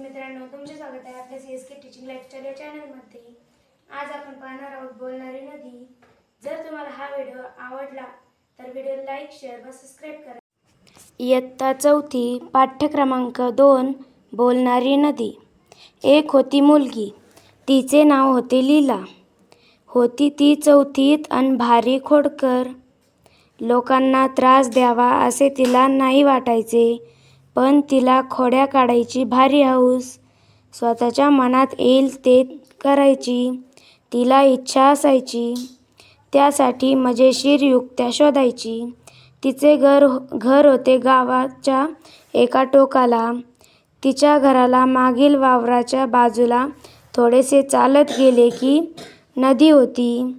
मित्रांनो तुमचे स्वागत आहे आपल्या C S K teaching lifestyle या चॅनलमध्ये आज आपण पाहणार आहोत बोलणारी नदी. जर तुम्हाला हा व्हिडिओ आवडला तर व्हिडिओ लाईक शेअर व सबस्क्राईब करा. इयत्ता चौथी पाठ्यक्रमांक दोन बोलणारी नदी. एक होती मुलगी. तिचे नाव होते लीला. होती ती चौथीत अन भारी खोडकर. लोकांना त्रास द्यावा असे तिला नाही वाटायचे. पण तिला खोड्या काढायची भारी हौस स्वतःच्या मनात येईल ते करायची तिला इच्छा असायची. त्यासाठी मजेशीर युक्त्या शोधायची. तिचे घर हो, घर होते गावाच्या एका टोकाला. तिच्या घराला मागील वावराच्या बाजूला थोडेसे चालत गेले की नदी होती.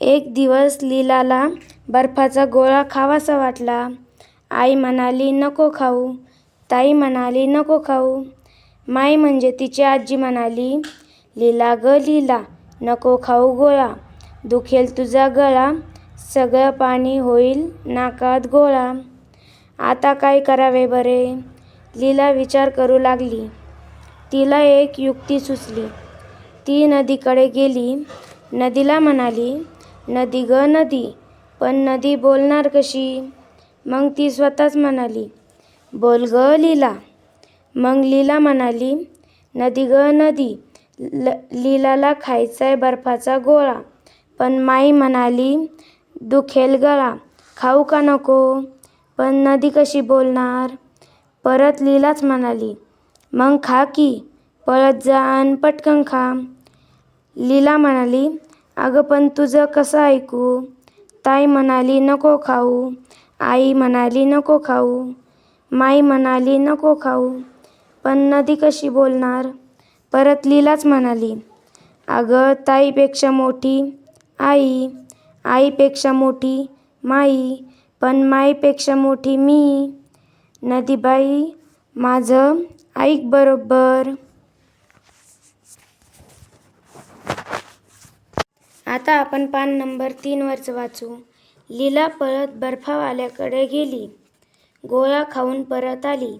एक दिवस लीलाला बर्फाचा गोळा खावासा वाटला. आई म्हणाली नको खाऊ. ताई म्हणाली नको खाऊ. माई म्हणजे तिची आजी म्हणाली लीला ग लीला नको खाऊ गोळा. दुखेल तुझा गळा. सगळं पाणी होईल नाकात गोळा. आता काय करावे बरे? लीला विचार करू लागली. तिला एक युक्ती सुचली. ती नदीकडे गेली. नदीला म्हणाली नदी ग नदी पण नदी बोलणार कशी? मग ती स्वतःच म्हणाली बोल ग लीला. मग लीला म्हणाली नदी ग नदी ल लीलाला खायचा आहे बर्फाचा गोळा. पण माई म्हणाली दुखेल गळा. खाऊ का नको? पण नदी कशी बोलणार? परत लीलाच म्हणाली मग खा की पळत जा आणि पटकन खा. लीला म्हणाली अगं पण तुझं कसं ऐकू? ताई म्हणाली नको खाऊ. आई म्हणाली नको खाऊ. माई म्हणाली नको खाऊ. पण नदी कशी बोलणार? परत लीलाच म्हणाली अगं ताईपेक्षा मोठी आई आईपेक्षा मोठी माई पण माईपेक्षा मोठी मी. नदीबाई माझं ऐक बरोबर. आता आपण पान नंबर तीनवरचं वाचू. लीला पळत बर्फावाल्याकडे गेली. गोळा खाऊन परत आली.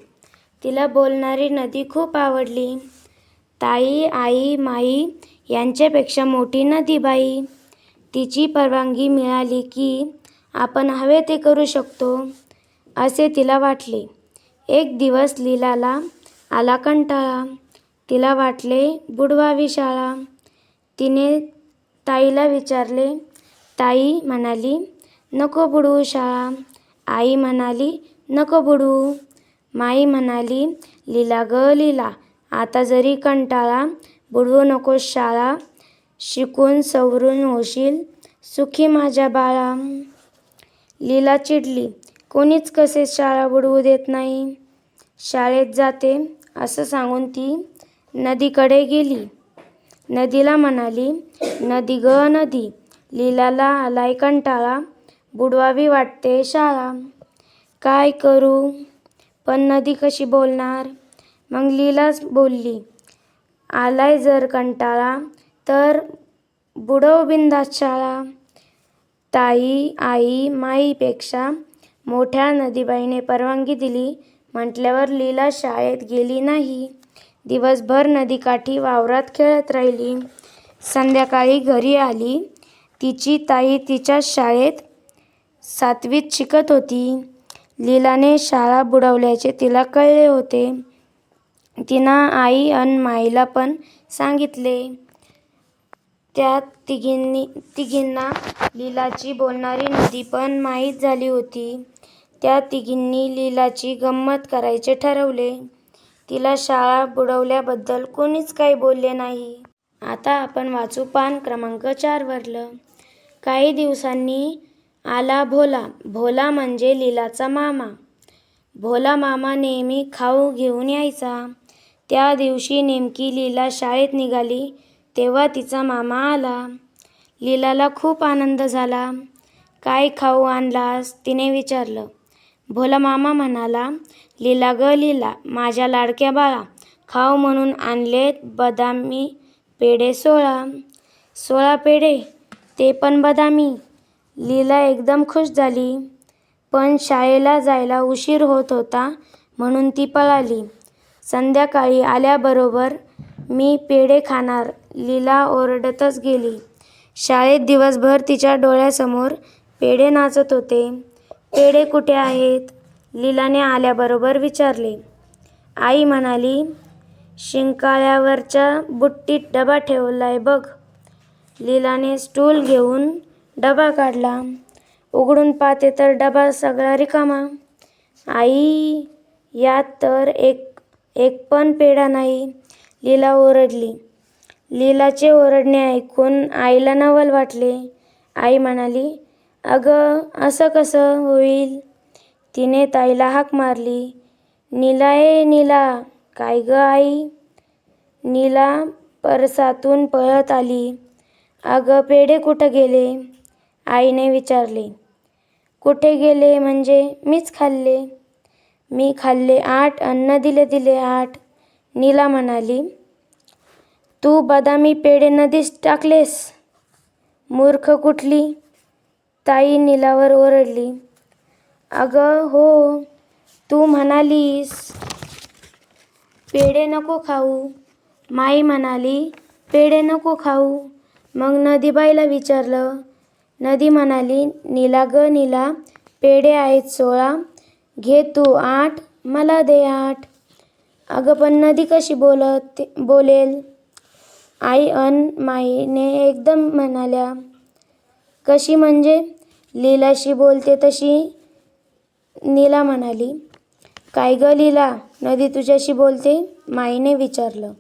तिला बोलणारी नदी खूप आवडली. ताई आई माई यांच्यापेक्षा मोठी नदी बाई. तिची परवानगी मिळाली की आपण हवे ते करू शकतो असे तिला वाटले. एक दिवस लीलाला आला कंटाळा. तिला वाटले बुडवावी शाळा. तिने ताईला विचारले ताई म्हणाली नको बुडवू शाळा. आई म्हणाली नको बुडू. माई म्हणाली लीला ग लीला आता जरी कंटाळा बुडवू नको शाळा शिकून सवरून होशील सुखी माझ्या बाळा. लीला चिडली कोणीच कसे शाळा बुडवू देत नाही. शाळेत जाते असं सांगून ती नदीकडे गेली. नदीला म्हणाली नदी ग नदी लीलाला आलाय कंटाळा बुडवावी वाटते शाळा. काय करू? पण नदी कशी बोलणार? मग लीलाच बोलली आलाय जर कंटाळा तर बुडव बिंदास शाळा. ताई आई माईपेक्षा मोठ्या नदीबाईने परवानगी दिली म्हटल्यावर लीला शाळेत गेली नाही. दिवसभर नदीकाठी वावरात खेळत राहिली. संध्याकाळी घरी आली. तिची ताई तिच्या शाळेत सातवीत शिकत होती. लीलाने शाळा बुडवल्याचे तिला कळले होते. तिनं आई अन माईला पण सांगितले. त्या तिघींनी तिघींना लीलाची बोलणारी नदी पण माहीत झाली होती. त्या तिघींनी लीलाची गंमत करायचे ठरवले. तिला शाळा बुडवल्याबद्दल कोणीच काही बोलले नाही. आता आपण वाचू पान क्रमांक चारवरलं काही दिवसांनी आला भोला. भोला म्हणजे लीलाचा मामा. भोला मामा नेहमी खाऊ घेऊन यायचा. त्या दिवशी नेमकी लीला शाळेत निघाली तेव्हा तिचा मामा आला. लीलाला खूप आनंद झाला. काय खाऊ आणलास? तिने विचारलं. भोला मामा म्हणाला लीला ग लीला माझ्या लाडक्या बाळा खाऊ म्हणून आणलेत बदामी पेढे सोळा. सोळा पेढे ते पण बदामी. लीला एकदम खुश झाली. पण शाळेला जायला उशीर होत होता म्हणून ती पळाली. संध्याकाळी आल्याबरोबर मी पेढे खाणार लीला ओरडतच गेली. शाळेत दिवसभर तिच्या डोळ्यासमोर पेढे नाचत होते. पेढे कुठे आहेत? लीलाने आल्याबरोबर विचारले. आई म्हणाली शिंकाळ्यावरच्या बुट्टीत डबा ठेवला आहे बघ. लीलाने स्टूल घेऊन डबा काढला. उघडून पाहते तर डबा सगळा रिकामा. आई यात तर एक एक पण पेढा नाही. लीला ओरडली. लीलाचे ओरडणे ऐकून आईला नवल वाटले. आई म्हणाली अगं असं कसं होईल? तिने ताईला हाक मारली. नीला ए नीला काय ग आई? नीला परसातून पळत आली. अगं पेढे कुठं गेले? आईने विचारले कुठे गेले? म्हणजे मीच खाल्ले. मी खाल्ले आठ अन्न दिले दिले आठ. नीला म्हणाली तू बदामी पेढे नदीस टाकलेस. मूर्ख कुठली? ताई नीलावर ओरडली अगं हो तू म्हणालीस पेढे नको खाऊ. माई म्हणाली पेढे नको खाऊ. मग नदीबाईला विचारलं नदी म्हणाली नीला ग नीला पेढे आहेत सोळा. घे तू आठ मला दे आठ. अगं पण नदी कशी बोलत बोलेल? आई अन माईने एकदम म्हणाल्या. कशी म्हणजे? लीलाशी बोलते तशी. नीला म्हणाली काय ग लीला? नदी तुझ्याशी बोलते? माईने विचारलं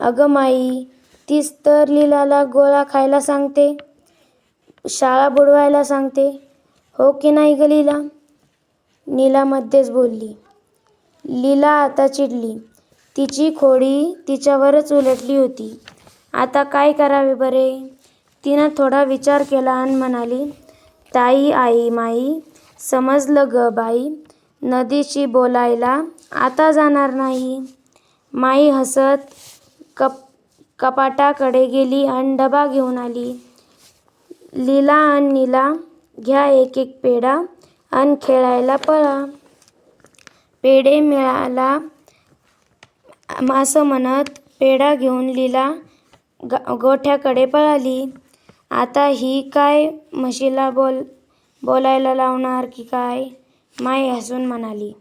अगं माई तीच तर लीलाला गोळा खायला सांगते. शाळा बुडवायला सांगते. हो की नाही ग लीला? नीला मध्येच बोलली. लीला आता चिडली. तिची खोडी तिच्यावरच उलटली होती. आता काय करावे बरे? तिनं थोडा विचार केला आणि म्हणाली ताई आई माई समजलं ग बाई. नदीशी बोलायला आता जाणार नाही. माई हसत कप कपाटाकडे गेली आणि डबा घेऊन आली. लीला आणि नीला घ्या एक एक पेढा आणि खेळायला पळा. पेढे मिळाला असं म्हणत पेढा घेऊन लीला ग गोठ्याकडे पळाली. आता ही काय म्हशीला बोल बोलायला लावणार की काय? माय हसून म्हणाली.